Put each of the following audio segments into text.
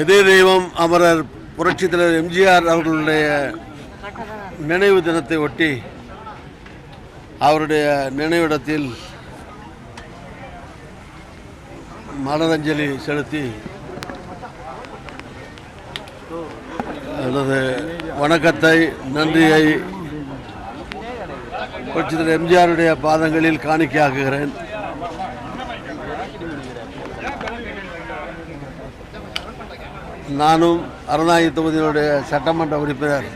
இதே தெய்வம் அமரர் புரட்சி தலைவர் எம்ஜிஆர் அவர்களுடைய நினைவு தினத்தை ஒட்டி அவருடைய நினைவிடத்தில் மலரஞ்சலி செலுத்தி எனது வணக்கத்தை நன்றியை புரட்சி தலைவர் எம்ஜிஆருடைய பாதங்களில் காணிக்கையாக்குகிறேன். நானும் அறநாயகி தொகுதியினுடைய சட்டமன்ற உறுப்பினர்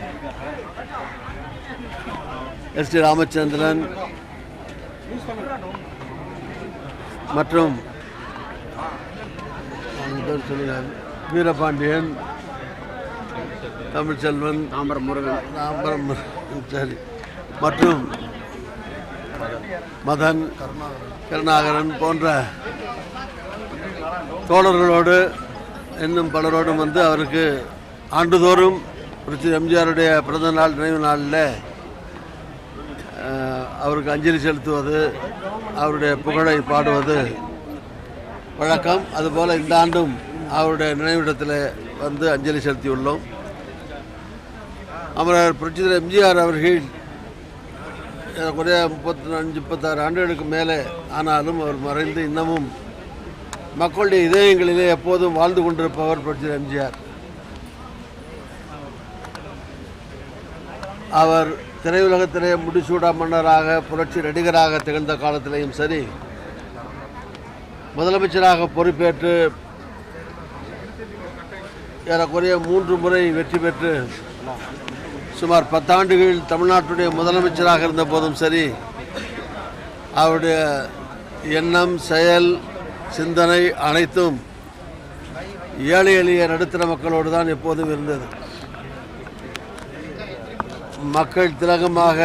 எஸ் டி ராமச்சந்திரன் மற்றும் வீரபாண்டியன் தமிழ்ச்செல்வன் தாம்பரம் முருகன் தாம்பரம் சரி. மற்றும் மதன் கருணாகரன் போன்ற தோழர்களோடு இன்னும் பலரோடும் வந்து அவருக்கு ஆண்டுதோறும் எம்ஜிஆருடைய பிறந்த நாள் நினைவு நாளில் அவருக்கு அஞ்சலி செலுத்துவது அவருடைய புகழை பாடுவது வழக்கம். அதுபோல் இந்த ஆண்டும் அவருடைய நினைவிடத்தில் வந்து அஞ்சலி செலுத்தியுள்ளோம். அமரர் புரட்சிதர் எம்ஜிஆர் அவர்கள் குறைய முப்பத்தி அஞ்சு முப்பத்தாறு ஆண்டுகளுக்கு மேலே ஆனாலும் அவர் மறைந்து இன்னமும் மக்களுடைய இதயங்களிலே எப்போதும் வாழ்ந்து கொண்டிருப்பவர் புரட்சிதர் எம்ஜிஆர். அவர் திரையுலகத்திலே முடிசூடா மன்னராக புரட்சி நடிகராக திகழ்ந்த காலத்திலேயும் சரி முதலமைச்சராக பொறுப்பேற்று ஏறக்குறைய மூன்று முறை வெற்றி பெற்று சுமார் பத்தாண்டுகள் தமிழ்நாட்டுடைய முதலமைச்சராக இருந்த போதும் சரி அவருடைய எண்ணம் செயல் சிந்தனை அனைத்தும் ஏழை எளிய நடுத்தர மக்களோடு தான் எப்போதும் இருந்தது. மக்கள் திலகமாக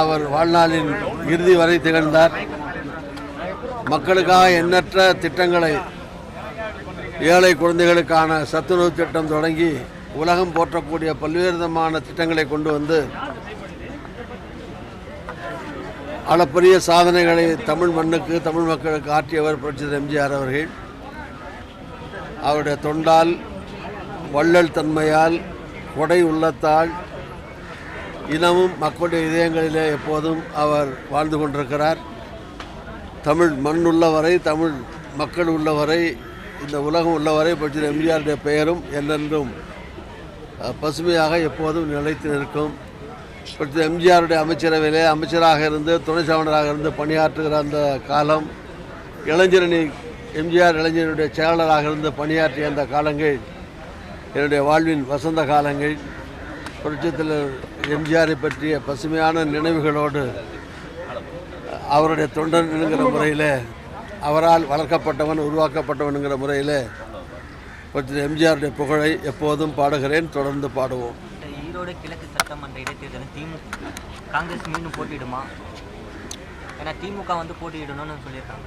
அவர் வாழ்நாளின் இறுதி வரை திகழ்ந்தார். மக்களுக்காக எண்ணற்ற திட்டங்களை ஏழை குழந்தைகளுக்கான சத்துணவு திட்டம் தொடங்கி உலகம் போற்றக்கூடிய பல்வேறு விதமான திட்டங்களை கொண்டு வந்து அளப்பரிய சாதனைகளை தமிழ் மண்ணுக்கு தமிழ் மக்களுக்கு ஆற்றியவர் புரட்சிதர் எம்ஜிஆர் அவர்கள். அவருடைய தொண்டால் வள்ளல் தன்மையால் கொடை உள்ளத்தால் இனமும் மக்களுடைய இதயங்களிலே எப்போதும் அவர் வாழ்ந்து கொண்டிருக்கிறார். தமிழ் மண் உள்ளவரை தமிழ் மக்கள் உள்ளவரை இந்த உலகம் உள்ளவரை புரட்சிதர் எம்ஜிஆருடைய பெயரும் என்றென்றும் பசுமையாக எப்போதும் நிலைத்து நிற்கும். பட் எம்ஜிஆருடைய அமைச்சரவையிலே அமைச்சராக இருந்து துணை சாவணராக இருந்து பணியாற்றுகிற அந்த காலம் இளைஞரணி எம்ஜிஆர் இளைஞருடைய செயலாளராக இருந்து பணியாற்றிய அந்த காலங்கள் என்னுடைய வாழ்வின் வசந்த காலங்கள். புரட்சத்தில் எம்ஜிஆரை பற்றிய பசுமையான நினைவுகளோடு அவருடைய தொண்டன்கிற முறையில் அவரால் வளர்க்கப்பட்டவன் உருவாக்கப்பட்டவனுங்கிற முறையில் பற்றி எம்ஜிஆருடைய புகழை எப்போதும் பாடுகிறேன். தொடர்ந்து பாடுவோம். ஈரோடு கிழக்கு சட்டமன்ற இடைத்தேர்தலில் திமுக காங்கிரஸ் மீண்டும் போட்டியிடுமா? ஏன்னா திமுக வந்து போட்டியிடணும்னு சொல்லியிருக்காங்க.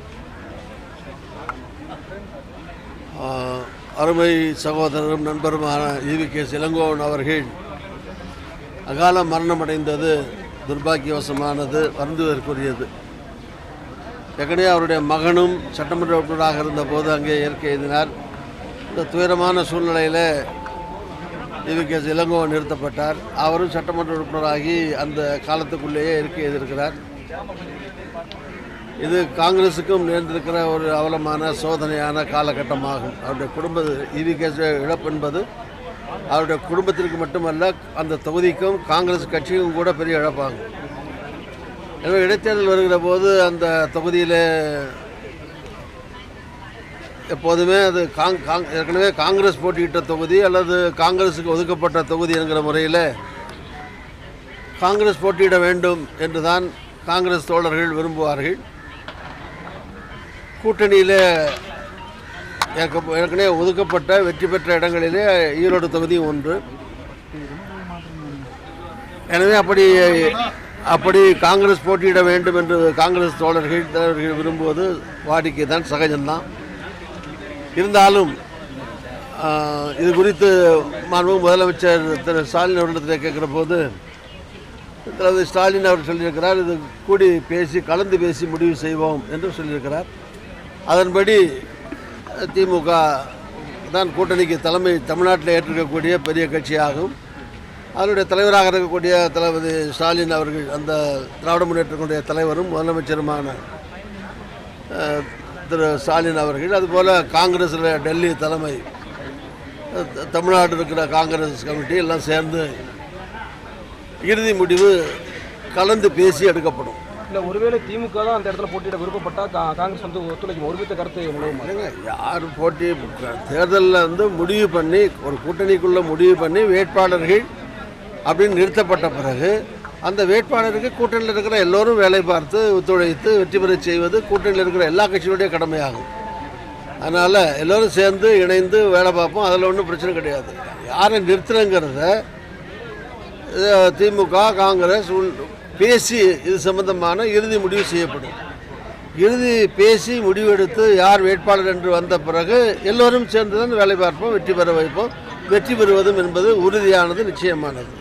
அருமை சகோதரரும் நண்பருமான ஈவி கே. இளங்கோவன் அவர்கள் அகால மரணமடைந்தது துர்பாக்கியவசமானது வருந்துவதற்குரியது ஏற்கனவே அவருடைய மகனும் சட்டமன்ற உறுப்பினராக இருந்தபோது அங்கே இயற்கை எழுதினார் இந்த துயரமான சூழ்நிலையில் ஈவி கே இளங்கோவன் நிறுத்தப்பட்டார். அவரும் சட்டமன்ற உறுப்பினராகி அந்த காலத்துக்குள்ளேயே இருக்க எதிர்க்கிறார். இது காங்கிரஸுக்கும் நேர்ந்திருக்கிற ஒரு அவலமான சோதனையான காலகட்டமாகும். அவருடைய குடும்ப இவி கேஸ் இழப்பு என்பது அவருடைய குடும்பத்திற்கு மட்டுமல்ல அந்த தொகுதிக்கும் காங்கிரஸ் கட்சிக்கும் கூட பெரிய இழப்பாகும். எனவே இடைத்தேர்தல் வருகிற போது அந்த தொகுதியில் எப்போதுமே அது காங் காங் ஏற்கனவே காங்கிரஸ் போட்டியிட்ட தொகுதி அல்லது காங்கிரஸுக்கு ஒதுக்கப்பட்ட தொகுதி என்கிற முறையில் காங்கிரஸ் போட்டியிட வேண்டும் என்று தான் காங்கிரஸ் தோழர்கள் விரும்புவார்கள். கூட்டணியில் ஏற்கனவே ஒதுக்கப்பட்ட வெற்றி பெற்ற இடங்களிலே ஈரோடு தொகுதி ஒன்று. எனவே அப்படி அப்படி காங்கிரஸ் போட்டியிட வேண்டும் என்று காங்கிரஸ் தோழர்கள் தலைவர்கள் விரும்புவது வாடிக்கை தான் சகஜம்தான். இருந்தாலும் இது குறித்து மாண்பு முதலமைச்சர் திரு ஸ்டாலின் அவர்களிடத்தில் கேட்குற போது திரு ஸ்டாலின் அவர் சொல்லியிருக்கிறார் இது கூடி பேசி கலந்து பேசி முடிவு செய்வோம் என்று சொல்லியிருக்கிறார். அதன்படி திமுக தான் கூட்டணிக்கு தலைமை தமிழ்நாட்டில் ஏற்றிருக்கக்கூடிய பெரிய கட்சியாகும். அதனுடைய தலைவராக இருக்கக்கூடிய தளபதி ஸ்டாலின் அவர்கள் அந்த திராவிட முன்னேற்றக்கூடிய தலைவரும் முதலமைச்சருமான திரு ஸ்டாலின் அவர்கள் அதுபோல் காங்கிரஸில் டெல்லி தலைமை தமிழ்நாடு இருக்கிற காங்கிரஸ் கமிட்டி எல்லாம் சேர்ந்து இறுதி முடிவு கலந்து பேசி எடுக்கப்படும். இல்லை ஒருவேளை திமுக தான் அந்த இடத்துல போட்டியிட விருப்பப்பட்டா கா- காங்கிரஸ் வந்து ஒத்துழைக்கும். ஒருமித்த கருத்து யார் போட்டி தேர்தலில் வந்து முடிவு பண்ணி ஒரு கூட்டணிக்குள்ளே முடிவு பண்ணி வேட்பாளர்கள் அப்படின்னு நிறுத்தப்பட்ட பிறகு அந்த வேட்பாளருக்கு கூட்டணியில் இருக்கிற எல்லோரும் வேலை பார்த்து ஒத்துழைத்து வெற்றி பெறச் செய்வது கூட்டணியில் இருக்கிற எல்லா கட்சிகளுடைய கடமையாகும். அதனால் எல்லோரும் சேர்ந்து இணைந்து வேலை பார்ப்போம். அதில் ஒன்றும் பிரச்சனை கிடையாது. யாரை நிறுத்துறங்கிறத திமுக காங்கிரஸ் பேசி இது சம்பந்தமான இறுதி முடிவு செய்யப்படும். இறுதி பேசி முடிவெடுத்து யார் வேட்பாளர் என்று வந்த பிறகு எல்லோரும் சேர்ந்து தான் வேலை பார்ப்போம் வெற்றி பெற வைப்போம். வெற்றி பெறுவதும் என்பது உறுதியானது நிச்சயமானது.